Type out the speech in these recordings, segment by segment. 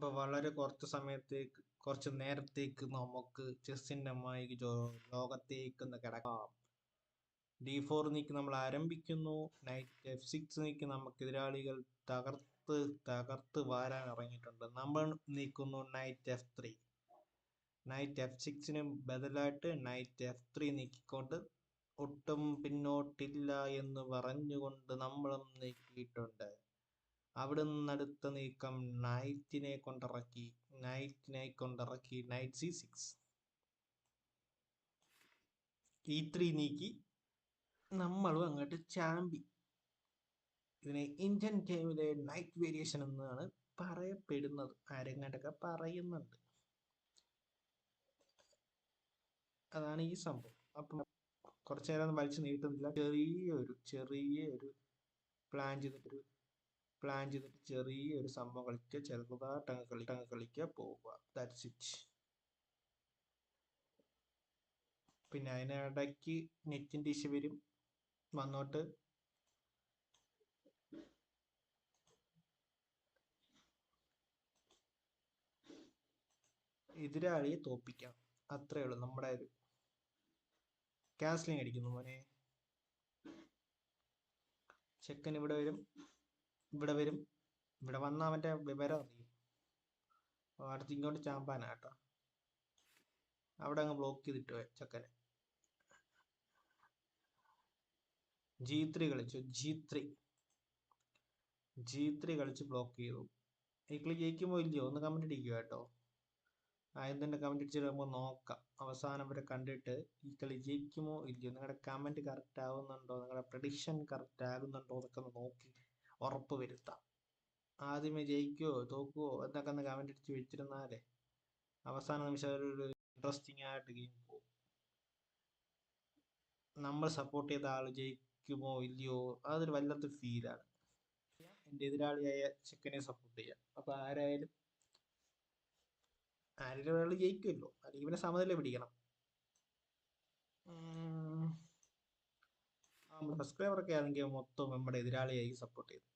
അപ്പൊ വളരെ കുറച്ച് സമയത്തേക്ക് കുറച്ച് നേരത്തേക്ക് നമുക്ക് ചെസ്സിന്റെ മായി ലോകത്തേക്ക് ഒന്ന് കിടക്കാം. ഡി ഫോർ നീക്ക് നമ്മൾ ആരംഭിക്കുന്നു. നൈറ്റ് എഫ് സിക്സ് നീക്ക് നമുക്ക് എതിരാളികൾ തകർത്ത് തകർത്ത് വാരാൻ ഇറങ്ങിയിട്ടുണ്ട്. നമ്മൾ നീക്കുന്നു knight F three. Knight F സിക്സിന് ബദലായിട്ട് നൈറ്റ് എഫ് ത്രീ നീക്കിക്കൊണ്ട് ഒട്ടും പിന്നോട്ടില്ല എന്ന് പറഞ്ഞുകൊണ്ട് നമ്മളും നീക്കിയിട്ടുണ്ട്. അവിടെ നിന്ന് അടുത്ത നീക്കം നൈറ്റിനെ കൊണ്ടിറക്കി നൈറ്റിനെ കൊണ്ടിറക്കി knight C six E three നീക്കി. നമ്മളും അങ്ങോട്ട് ചാമ്പി. ഇതിനെ ഇന്ത്യൻ ടീമിലെ നൈറ്റ് വേരിയേഷൻ എന്നാണ് പറയപ്പെടുന്നത്. ആരെങ്ങാണ്ടൊക്കെ പറയുന്നുണ്ട്. അതാണ് ഈ സംഭവം. അപ്പം കുറച്ചു നേരം വലിച്ചു നീട്ടുന്നില്ല. ചെറിയൊരു ചെറിയൊരു പ്ലാൻ ചെയ്തിട്ടൊരു പ്ലാൻ ചെയ്തിട്ട് ചെറിയൊരു സംഭവം കളിക്കുക ചെറുതായിട്ട് അങ്ങ് കളി അങ്ങ് കളിക്കുക പോവുക. ദാറ്റ്സ് ഇറ്റ് പിന്നെ അതിനിടയ്ക്ക് നെറ്റിന്റെ ഇഷ്യൂ വരും. വന്നോട്ട്. എതിരാളിയെ തോപ്പിക്കാം. അത്രേ ഉള്ളൂ നമ്മുടെ ഒരു കാസ്ലിംഗ് അടിക്കുന്നു മോനെ. ചെക്കൻ ഇവിടെ വരും. ഇവിടെ വരും. ഇവിടെ വന്ന അവന്റെ വിവരം അറിയും. അടുത്ത് ഇങ്ങോട്ട് ചാമ്പാനാ കേട്ടോ. അവിടെ അങ്ങ് ബ്ലോക്ക് ചെയ്തിട്ട് പോയി ചക്കനെ. ജി ത്രീ കളിച്ചു. ജി ത്രീ ജി ത്രീ കളിച്ച് ബ്ലോക്ക് ചെയ്തു. ഈ ജയിക്കുമോ ഇല്ലയോ? ഒന്ന് കമന്റ് അടിക്കുക കേട്ടോ. ആദ്യം തന്നെ കമന്റ് അടിച്ചിട്ട് നോക്കാം. അവസാനം വരെ കണ്ടിട്ട് ഈ കളി ജയിക്കുമോ ഇല്ലയോ? നിങ്ങളുടെ കമന്റ് കറക്റ്റ് ആവുന്നുണ്ടോ? നിങ്ങളുടെ പ്രഡിക്ഷൻ കറക്റ്റ് ആകുന്നുണ്ടോ? എന്നൊക്കെ ഒന്ന് നോക്കി. ഉറപ്പ് വരുത്താം ആദ്യമേ ജയിക്കുവോ തോക്കുവോ എന്നൊക്കെ ഒന്ന് കമന്റ് അടിച്ച് വെച്ചിരുന്നാലേ അവസാന നിമിഷം ഒരു ഇൻട്രസ്റ്റിംഗ് ആയിട്ട് ഗെയിം പോകും നമ്മൾ സപ്പോർട്ട് ചെയ്ത ആൾ ജയിക്കുമോ ഇല്ലയോ അതൊരു വല്ലാത്ത ഫീലാണ് എന്റെ എതിരാളിയായ ചെക്കനെ സപ്പോർട്ട് ചെയ്യാം. അപ്പൊ ആരായാലും ആരുടെ ഒരാൾ ജയിക്കുമല്ലോ. അല്ലെങ്കിൽ പിന്നെ സമനില പിടിക്കണം. നമ്മുടെ സബ്സ്ക്രൈബർ ഒക്കെ ആണെങ്കിൽ മൊത്തം നമ്മുടെ എതിരാളിയായി സപ്പോർട്ട് ചെയ്തു.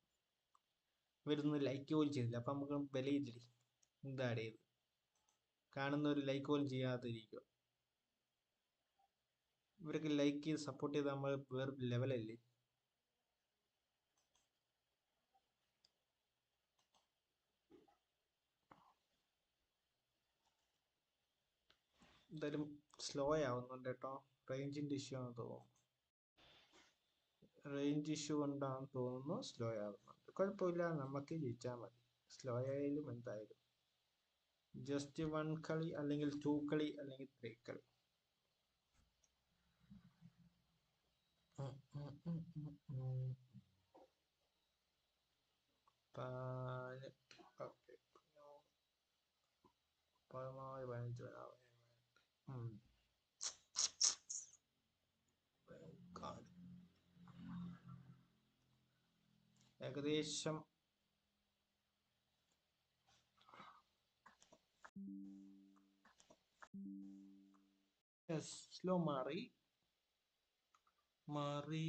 ഇവരൊന്നും ലൈക്ക് പോലും ചെയ്തില്ല. അപ്പൊ നമുക്ക് വിലയില്ലേ എന്താണ് ഇത്? കാണുന്ന ഒരു ലൈക്ക് പോലും ചെയ്യാതിരിക്കുക ഇവരൊക്കെ ലൈക്ക് ചെയ്ത് സപ്പോർട്ട് ചെയ്ത് നമ്മൾ വേറെ ലെവലല്ലേ എന്തായാലും സ്ലോ ആവുന്നുണ്ട് കേട്ടോ. റേഞ്ചിന്റെ ഇഷ്യൂ ആണെന്ന് തോന്നുന്നു. റേഞ്ച് ഇഷ്യൂ കൊണ്ടാണെന്ന് തോന്നുന്നു സ്ലോ ആവുന്നുണ്ട്. കുഴപ്പമില്ല നമുക്ക് ജയിച്ചാൽ മതി. സ്ലോ ആയാലും എന്തായാലും. ജസ്റ്റ് വൺ കളി അല്ലെങ്കിൽ ടു കളി അല്ലെങ്കിൽ ത്രീ കളി. ഉം. ഓക്കെ. ഏകദേശം സ്ലോ മാറി. മാറി.